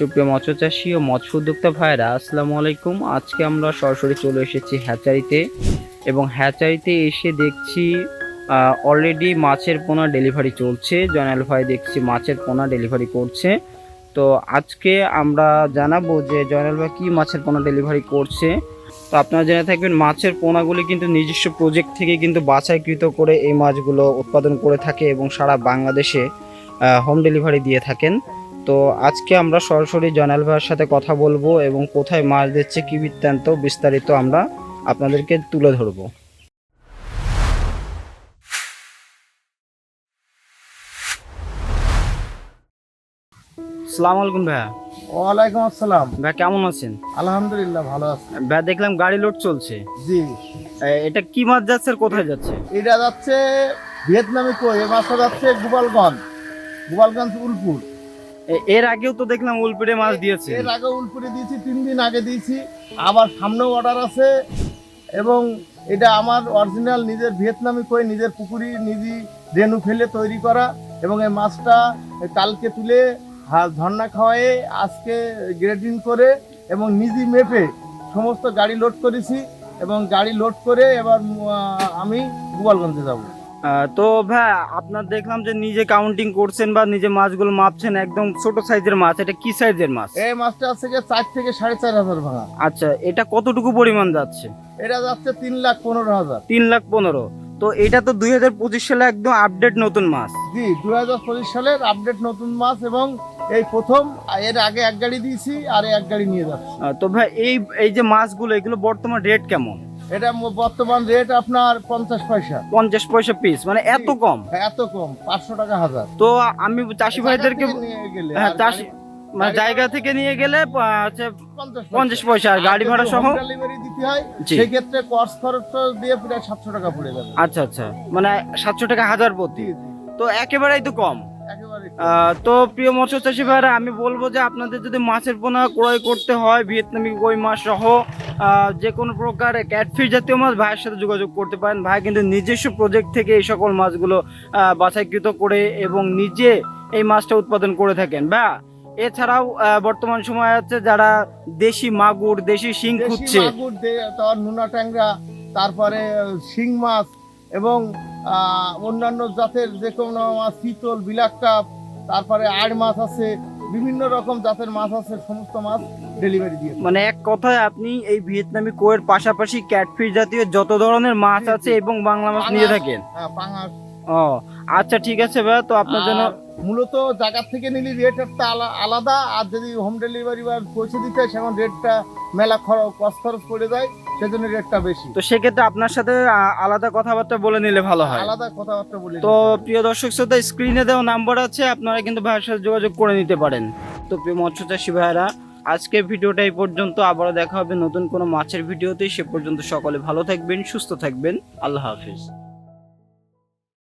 সুপ্রিয় মৎস্য চাষী ও মৎস্য উদ্যোক্তা ভাইরা আসসালামু আলাইকুম। আজকে আমরা সরাসরি চলে এসেছি হ্যাচারিতে এবং হ্যাচারিতে এসে দেখছি অলরেডি মাছের পোনা ডেলিভারি চলছে। জয়নাল ভাই দেখছি মাছের পোনা ডেলিভারি করছে। তো আজকে আমরা জানাব যে জয়নাল ভাই কী মাছের পোনা ডেলিভারি করছে। তো আপনারা জেনে থাকবেন, মাছের পোনাগুলি কিন্তু নিজস্ব প্রজেক্ট থেকে কিন্তু বাছাইকৃত করে এই মাছগুলো উৎপাদন করে থাকে এবং সারা বাংলাদেশে হোম ডেলিভারি দিয়ে থাকেন। তো আজকে আমরা সরাসরি জয়নাল ভাইয়ের সাথে কথা বলব এবং কোথায় মাছ দিচ্ছে কী বৃত্তান্ত বিস্তারিত আমরা আপনাদেরকে তুলে ধরবো। সালাম আলাইকুম ভাইয়া। ওয়ালাইকুম আসসালাম। ভাইয়া কেমন আছেন? আলহামদুলিল্লাহ ভালো আছি। ভাইয়া দেখলাম গাড়ি লোড চলছে। জি। এটা কি মাছ যাচ্ছে আর কোথায় যাচ্ছে? এটা যাচ্ছে ভিয়েতনামি কই? এ মাছটা যাচ্ছে গোপালগঞ্জ। গোপালগঞ্জ উলপুর। এর আগেও তো দেখলাম উলপিড়ে মাছ দিয়েছে। এর আগে উলপুরে দিয়েছি তিন দিন আগে দিয়েছি। আবার সামনেও অর্ডার আছে। এবং এটা আমার অরিজিনাল নিজের ভিয়েতনামি কই নিজের পুকুরি নিজে রেনু ফেলে তৈরি করা। এবং এই মাছটা কালকে তুলে ঝর্ণা খাওয়ায়ে আজকে গ্রেডিং করে এবং নিজে মেপে সমস্ত গাড়ি লোড করেছি। এবং গাড়ি লোড করে এবার আমি গোপালগঞ্জে যাব। তো ভাই আপনার দেখলাম যে নিজে কাউন্টিং করছেন বা নিজে মাছগুলো মাপছেন একদম ছোট সাইজের মাছ। এটা কি সাইজের মাছ? এই মাছটা আছে গিয়ে চার থেকে সাড়ে চার হাজার ভাঙা আচ্ছা এটা কতটুকু পরিমাণ যাচ্ছে? এটা যাচ্ছে তিন লাখ পনেরো হাজার। তিন লাখ পনেরো। তো এটা তো দুই হাজার পঁচিশ সালে একদম আপডেট নতুন মাছ। জি দুই হাজার পঁচিশ সালের আপডেট নতুন মাছ এবং এই প্রথম এর আগে এক গাড়ি দিয়েছি আর এক গাড়ি নিয়ে যাচ্ছি। তো ভাই এই এই যে মাছগুলো এগুলো বর্তমান রেট কেমন? এটা বর্তমান রেট আপনার পঞ্চাশ পয়সা। পঞ্চাশ পয়সা পিস মানে এত কম? হ্যাঁ, এত কম পাঁচশো টাকা হাজার। তো আমি চাষি ভাইদেরকে জায়গা থেকে নিয়ে গেলে হ্যাঁ চাষি মানে জায়গা থেকে নিয়ে গেলে আহ, হচ্ছে পঞ্চাশ পয়সা। আর গাড়ি ভাড়া সহ ডেলিভারি দিতে হয় সেক্ষেত্রে কস্ট খরচ দিয়ে প্রায় সাতশো টাকা পড়ে যাবে। আচ্ছা আচ্ছা। মানে সাতশো টাকা হাজার প্রতি। তো একেবারেই তো কম। তো প্রিয় মৎস্য চাষী ভাইরা আমি বলব যে আপনাদের যদি মাছের পোনা ক্রয় করতে হয় ভিয়েতনামি কই মাছ সহ যে কোনো প্রকার ক্যাটফিশ জাতীয় মাছ ভাইয়ের সাথে যোগাযোগ করতে পারেন। ভাই কিন্তু নিজস্ব প্রজেক্ট থেকে এই সকল মাছগুলো বাছাইকৃত করে এবং নিজে এই মাছটা উৎপাদন করে থাকেন বা? এছাড়াও বর্তমান সময় আছে যারা দেশি মাগুর দেশি শিং খুঁজছে। নোনা ট্যাংরা তারপরে শিং মাছ এবং অন্যান্য জাতের যে কোনো মাছ শীতল বিলাক কাপ তারপরে আড় মাছ আছে বিভিন্ন রকম জাতের মাছ আছে সমস্ত মাছ ডেলিভারি দিয়ে মানে এক কথায় আপনি এই ভিয়েতনামি কোয়ের পাশাপাশি ক্যাটফিশ জাতীয় যত ধরনের মাছ আছে এবং বাংলা মাছ নিয়ে থাকেন? হ্যাঁ, পাঙাশ। ও আচ্ছা ঠিক আছে ভাই তো আপনার জন্য মূলত জায়গা থেকে নিলে রেট একটা আলা- আলাদা আর যদি হোম ডেলিভারি বা পৌঁছে দিতে হয় সেখন রেটটা মেলা খরচ খরচ পড়ে যায়। সেজন্য রেটটা বেশি। তো সেক্ষেত্রে আপনার সাথে আলাদা কথাবার্তা বলে নিলে ভালো হয়। আলাদা কথাবার্তা বলে তো প্রিয় দর্শক শ্রোতা স্ক্রিনে দেওয়া নাম্বার আছে আপনারা কিন্তু ভাইয়ের সাথে যোগাযোগ করে নিতে পারেন। তো প্রিয় মৎস্য চাষি ভাইয়েরা আজকে ভিডিওটা এই পর্যন্ত। আবারও দেখা হবে নতুন কোনো মাছের ভিডিওতে। সে পর্যন্ত সকলে ভালো থাকবেন সুস্থ থাকবেন। আল্লাহ হাফিজ।